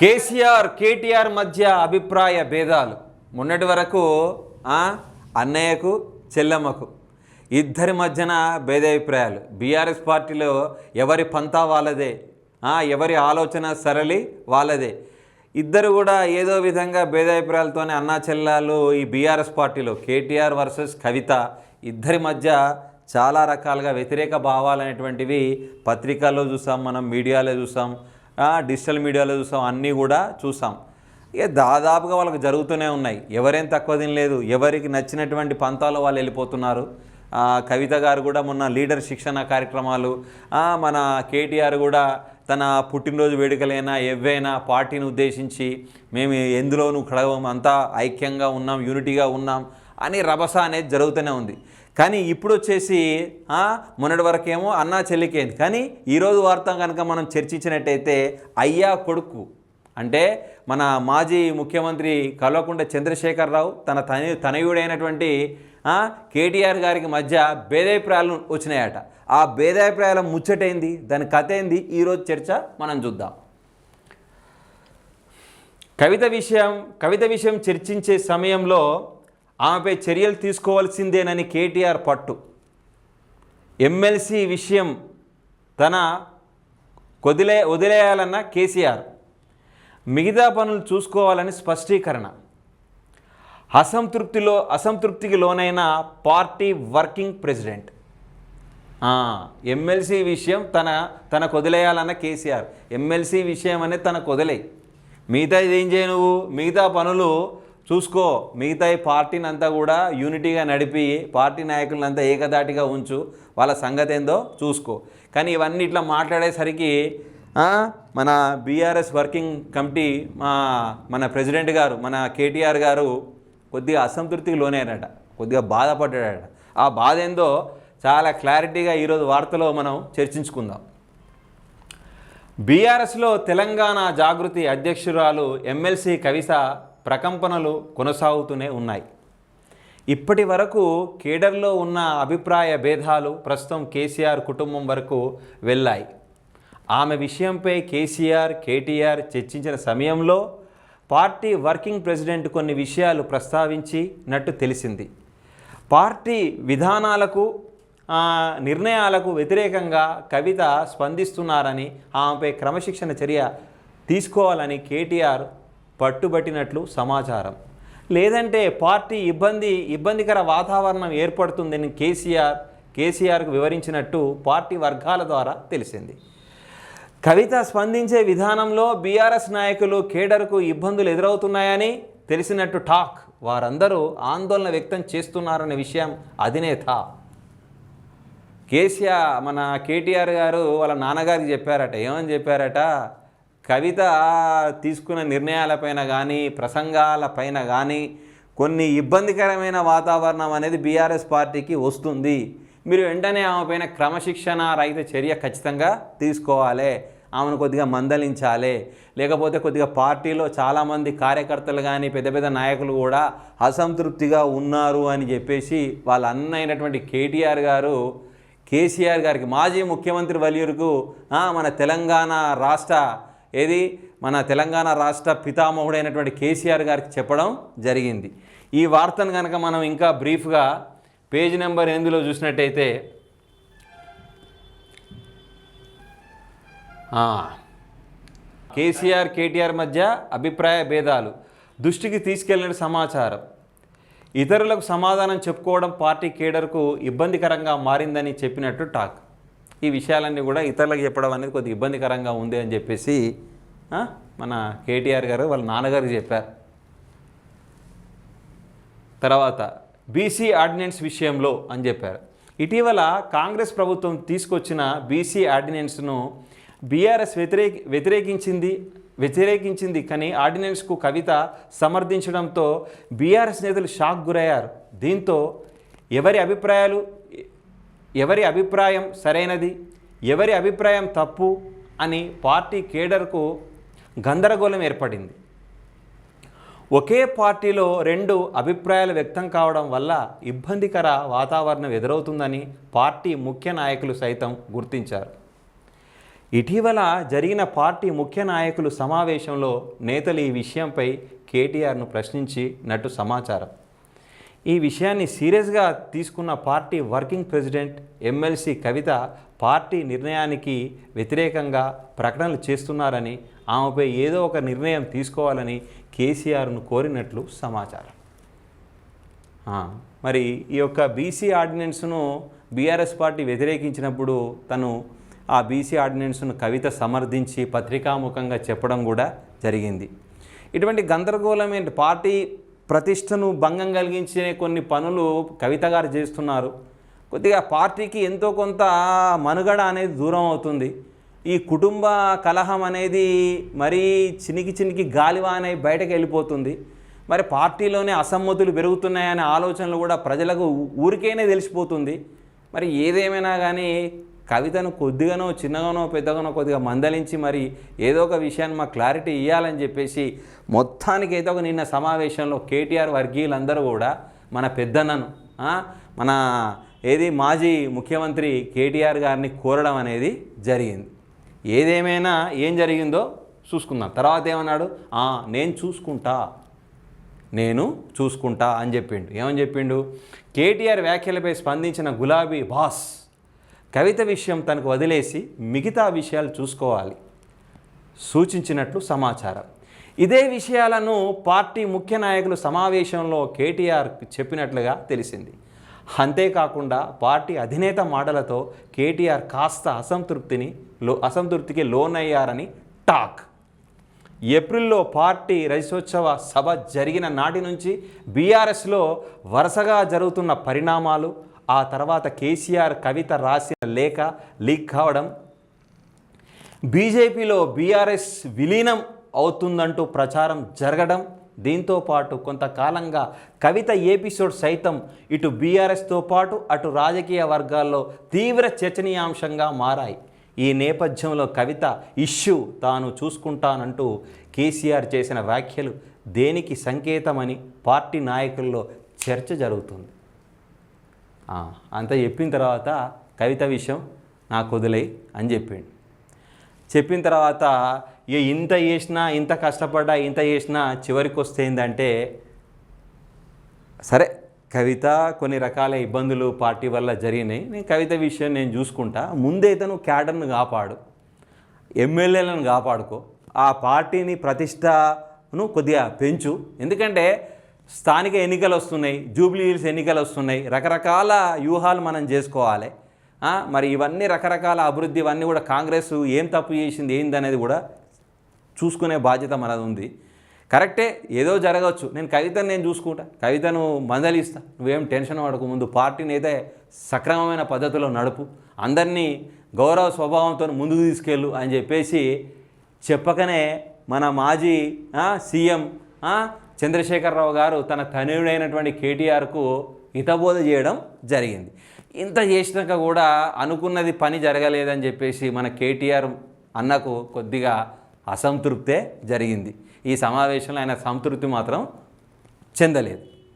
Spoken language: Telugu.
కేసీఆర్ కేటీఆర్ మధ్య అభిప్రాయ భేదాలు. మొన్నటి వరకు అన్నయ్యకు చెల్లెమ్మకు ఇద్దరి మధ్యన భేదాభిప్రాయాలు. బీఆర్ఎస్ పార్టీలో ఎవరి పంతా వాళ్ళదే? ఎవరి ఆలోచన సరళి వాళ్ళదే? ఇద్దరు కూడా ఏదో విధంగా భేదాభిప్రాయాలతోనే అన్నా చెల్లాలు ఈ బీఆర్ఎస్ పార్టీలో. కేటీఆర్ వర్సెస్ కవిత ఇద్దరి మధ్య చాలా రకాలుగా వ్యతిరేక భావాలు అనేటువంటివి పత్రికల్లో చూసాం మనం మీడియాలో చూసాం. డిజిటల్ మీడియాలో చూసాం అన్నీ కూడా చూసాం. ఇక దాదాపుగా వాళ్ళకి జరుగుతూనే ఉన్నాయి. ఎవరేం తక్కువ తినలేదు. ఎవరికి నచ్చినటువంటి పంతాలో వాళ్ళు వెళ్ళిపోతున్నారు. కవిత గారు కూడా మొన్న లీడర్ శిక్షణ కార్యక్రమాలు మన కేటీఆర్ కూడా తన పుట్టినరోజు వేడుకలైనా ఎవైనా పార్టీని ఉద్దేశించి మేము ఎందులోనూ కడగం అంతా ఐక్యంగా ఉన్నాం యూనిటీగా ఉన్నాం అని రభస అనేది జరుగుతూనే ఉంది. కానీ ఇప్పుడు వచ్చేసి మొన్నటి వరకేమో అన్నా చెల్లికేంది. కానీ ఈరోజు వార్త కనుక మనం చర్చించినట్టయితే అయ్యా కొడుకు అంటే మన మాజీ ముఖ్యమంత్రి కల్వకుంట చంద్రశేఖరరావు తన తన తనయుడైనటువంటి కేటీఆర్ గారికి మధ్య భేదాభిప్రాయాలు వచ్చినాయట. ఆ భేదాభిప్రాయాల ముచ్చటైంది? దాని కథ ఏంది? ఈరోజు చర్చ మనం చూద్దాం. కవిత విషయం కవిత విషయం చర్చించే సమయంలో ఆమెపై చర్యలు తీసుకోవాల్సిందేనని కేటీఆర్ పట్టు. ఎమ్మెల్సీ విషయం తన కొదిలే వదిలేయాలన్న కేసీఆర్. మిగతా పనులు చూసుకోవాలని స్పష్టీకరణ. అసంతృప్తిలో అసంతృప్తికి లోనైన పార్టీ వర్కింగ్ ప్రెసిడెంట్. ఎమ్మెల్సీ విషయం తన తనకు వదిలేయాలన్న కేసీఆర్. ఎమ్మెల్సీ విషయం అనేది తనకు వదిలే మిగతా ఏం చేయ నువ్వు? మిగతా పనులు చూసుకో మిగతా ఈ పార్టీని అంతా కూడా యూనిటీగా నడిపి పార్టీ నాయకులంతా ఏకదాటిగా ఉంచు వాళ్ళ సంగతి ఏందో చూసుకో. కానీ ఇవన్నీ ఇట్లా మాట్లాడేసరికి మన బీఆర్ఎస్ వర్కింగ్ కమిటీ మా మన ప్రెసిడెంట్ గారు మన కేటీఆర్ గారు కొద్దిగా అసంతృప్తికి లోనయ్యారట కొద్దిగా బాధపడ్డాడట. ఆ బాధ ఏందో చాలా క్లారిటీగా ఈరోజు వార్తలో మనం చర్చించుకుందాం. బీఆర్ఎస్లో తెలంగాణ జాగృతి అధ్యక్షురాలు ఎమ్మెల్సీ కవిత ప్రకంపనలు కొనసాగుతూనే ఉన్నాయి. ఇప్పటి వరకు కేడర్లో ఉన్న అభిప్రాయ భేదాలు ప్రస్తుతం కేసీఆర్ కుటుంబం వరకు వెళ్ళాయి. ఆమె విషయంపై కేసీఆర్ కేటీఆర్ చర్చించిన సమయంలో పార్టీ వర్కింగ్ ప్రెసిడెంట్ కొన్ని విషయాలు ప్రస్తావించినట్టు తెలిసింది. పార్టీ విధానాలకు నిర్ణయాలకు వ్యతిరేకంగా కవిత స్పందిస్తున్నారని ఆమెపై క్రమశిక్షణ చర్య తీసుకోవాలని కేటీఆర్ పట్టుబట్టినట్లు సమాచారం. లేదంటే పార్టీ ఇబ్బంది ఇబ్బందికర వాతావరణం ఏర్పడుతుందని కేసీఆర్ కేసీఆర్కు వివరించినట్టు పార్టీ వర్గాల ద్వారా తెలిసింది. కవిత స్పందించే విధానంలో బీఆర్ఎస్ నాయకులు కేడర్కు ఇబ్బందులు ఎదురవుతున్నాయని తెలిసినట్టు టాక్ వారందరూ ఆందోళన వ్యక్తం చేస్తున్నారనే విషయం అధినేత కేసీఆర్ మన కేటీఆర్ గారు వాళ్ళ నాన్నగారికి చెప్పారట ఏమని చెప్పారట? కవిత తీసుకున్న నిర్ణయాలపైన కానీ ప్రసంగాలపైన కానీ కొన్ని ఇబ్బందికరమైన వాతావరణం అనేది బీఆర్ఎస్ పార్టీకి వస్తుంది. మీరు వెంటనే ఆమె పైన క్రమశిక్షణ రహిత చర్య ఖచ్చితంగా తీసుకోవాలి. ఆమెను కొద్దిగా మందలించాలి. లేకపోతే కొద్దిగా పార్టీలో చాలామంది కార్యకర్తలు కానీ పెద్ద పెద్ద నాయకులు కూడా అసంతృప్తిగా ఉన్నారు అని చెప్పేసి వాళ్ళ అన్న అయినటువంటి కేటీఆర్ గారు కేసీఆర్ గారికి మాజీ ముఖ్యమంత్రి వల్యూరుకు మన తెలంగాణ రాష్ట్ర ఏది? మన తెలంగాణ రాష్ట్ర పితామహుడైనటువంటి కేసీఆర్ గారికి చెప్పడం జరిగింది. ఈ వార్తను కనుక మనం ఇంకా బ్రీఫ్గా పేజ్ నెంబర్ ఎనిమిదిలో చూసినట్టయితే కేసీఆర్ కేటీఆర్ మధ్య అభిప్రాయ భేదాలు దృష్టికి తీసుకెళ్ళిన సమాచారం. ఇతరులకు సమాధానం చెప్పుకోవడం పార్టీ కేడర్కు ఇబ్బందికరంగా మారిందని చెప్పినట్టు టాక్. ఈ విషయాలన్నీ కూడా ఇతరులకు చెప్పడం అనేది కొద్దిగా ఇబ్బందికరంగా ఉంది అని చెప్పేసి మన కేటీఆర్ గారు వాళ్ళ నాన్నగారికి చెప్పారు. తర్వాత బీసీ ఆర్డినెన్స్ విషయంలో అని చెప్పారు. ఇటీవల కాంగ్రెస్ ప్రభుత్వం తీసుకొచ్చిన బీసీ ఆర్డినెన్స్ను బీఆర్ఎస్ వ్యతిరేక వ్యతిరేకించింది వ్యతిరేకించింది కానీ ఆర్డినెన్స్కు కవిత సమర్థించడంతో బీఆర్ఎస్ నేతలు షాక్ గురయ్యారు. దీంతో ఎవరి అభిప్రాయాలు ఎవరి అభిప్రాయం సరైనది ఎవరి అభిప్రాయం తప్పు అని పార్టీ కేడర్కు గందరగోళం ఏర్పడింది. ఒకే పార్టీలో రెండు అభిప్రాయాలు వ్యక్తం కావడం వల్ల ఇబ్బందికర వాతావరణం ఎదురవుతుందని పార్టీ ముఖ్య నాయకులు సైతం గుర్తించారు. ఇటీవల జరిగిన పార్టీ ముఖ్య నాయకులు సమావేశంలో నేతలు ఈ విషయంపై కేటీఆర్ను ప్రశ్నించినట్టు సమాచారం. ఈ విషయాన్ని సీరియస్గా తీసుకున్న party working president MLC Kavitha party నిర్ణయానికి వ్యతిరేకంగా ప్రకటనలు చేస్తున్నారని ఆమెపై ఏదో ఒక నిర్ణయం తీసుకోవాలని కేసీఆర్ను కోరినట్లు సమాచారం. మరి ఈ యొక్క బీసీ ఆర్డినెన్స్ను బీఆర్ఎస్ పార్టీ వ్యతిరేకించినప్పుడు తను ఆ బీసీ ఆర్డినెన్స్ను కవిత సమర్థించి పత్రికాముఖంగా చెప్పడం కూడా జరిగింది. ఇటువంటి గందరగోళమైన పార్టీ ప్రతిష్టను భంగం కలిగించే కొన్ని పనులు కవిత గారు చేస్తున్నారు. కొద్దిగా పార్టీకి ఎంతో కొంత మనుగడ అనేది దూరం అవుతుంది. ఈ కుటుంబ కలహం అనేది మరీ చినికి చినికి గాలివానై బయటకు వెళ్ళిపోతుంది. మరి పార్టీలోనే అసమ్మతులు పెరుగుతున్నాయనే ఆలోచనలు కూడా ప్రజలకు ఊరికేనే తెలిసిపోతుంది. మరి ఏదేమైనా కానీ కవితను కొద్దిగానో చిన్నగానో పెద్దగానో కొద్దిగా మందలించి మరి ఏదో ఒక విషయాన్ని మాకు క్లారిటీ ఇవ్వాలని చెప్పేసి మొత్తానికి ఏదో ఒక నిన్న సమావేశంలో కేటీఆర్ వర్గీయులందరూ కూడా మన పెద్దన్నను మన ఏది మాజీ ముఖ్యమంత్రి కేటీఆర్ గారిని కోరడం అనేది జరిగింది. ఏదేమైనా ఏం జరిగిందో చూసుకుందాం. తర్వాత ఏమన్నాడు? నేను చూసుకుంటా. నేను చూసుకుంటా అని చెప్పిండు. ఏమని చెప్పిండు? కేటీఆర్ వ్యాఖ్యలపై స్పందించిన గులాబీ బాస్ కవిత విషయం తనకు వదిలేసి మిగతా విషయాలు చూసుకోవాలి. సూచించినట్లు సమాచారం. ఇదే విషయాలను పార్టీ ముఖ్య నాయకులు సమావేశంలో కేటీఆర్ చెప్పినట్లుగా తెలిసింది. అంతేకాకుండా పార్టీ అధినేత మాటలతో కేటీఆర్ కాస్త అసంతృప్తిని లో అసంతృప్తికి లోనయ్యారని టాక్. ఏప్రిల్లో పార్టీ రజసోత్సవ సభ జరిగిన నాటి నుంచి బీఆర్ఎస్లో వరుసగా జరుగుతున్న పరిణామాలు ఆ తర్వాత కేసీఆర్ కవిత రాసిన లేఖ లీక్ కావడం బీజేపీలో బీఆర్ఎస్ విలీనం అవుతుందంటూ ప్రచారం జరగడం దీంతో పాటు కొంతకాలంగా కవిత ఎపిసోడ్ సైతం ఇటు బీఆర్ఎస్తో పాటు అటు రాజకీయ వర్గాల్లో తీవ్ర చర్చనీయాంశంగా మారాయి. ఈ నేపథ్యంలో కవిత ఇష్యూ తాను చూసుకుంటానంటూ కేసీఆర్ చేసిన వ్యాఖ్యలు దేనికి సంకేతమని పార్టీ నాయకుల్లో చర్చ జరుగుతుంది. అంత చెప్పిన తర్వాత కవిత విషయం నాకు వదిలే అని చెప్పిండు. చెప్పిన తర్వాత ఇక ఇంత చేసినా ఇంత కష్టపడ్డా ఇంత చేసినా చివరికి వస్తే ఏంటంటే సరే కవిత కొన్ని రకాల ఇబ్బందులు పార్టీ వల్ల జరిగినాయి. నేను కవిత విషయం నేను చూసుకుంటా. ముందైతే నువ్వు క్యాడర్ను కాపాడు. ఎమ్మెల్యేలను కాపాడుకో. ఆ పార్టీని ప్రతిష్టను కొద్దిగా పెంచు. ఎందుకంటే స్థానిక ఎన్నికలు వస్తున్నాయి జూబ్లీ హిల్స్ ఎన్నికలు వస్తున్నాయి రకరకాల వ్యూహాలు మనం చేసుకోవాలి. మరి ఇవన్నీ రకరకాల అభివృద్ధి ఇవన్నీ కూడా కాంగ్రెస్ ఏం తప్పు చేసింది ఏందనేది కూడా చూసుకునే బాధ్యత మనది ఉంది. కరెక్టే ఏదో జరగవచ్చు. నేను కవితను నేను చూసుకుంటా. కవితను మందలిస్తా. నువ్వేం టెన్షన్ పడకు. ముందు పార్టీని అయితే సక్రమమైన పద్ధతిలో నడుపు. అందరినీ గౌరవ స్వభావంతో ముందుకు తీసుకెళ్ళు అని చెప్పేసి చెప్పకనే మన మాజీ సీఎం చంద్రశేఖరరావు గారు తన తనయుడైనటువంటి కేటీఆర్కు హితబోధ చేయడం జరిగింది. ఇంత చేసినాక కూడా అనుకున్నది పని జరగలేదని చెప్పేసి మన కేటీఆర్ అన్నకు కొద్దిగా అసంతృప్తే జరిగింది. ఈ సమావేశంలో ఆయన సంతృప్తి మాత్రం చెందలేదు.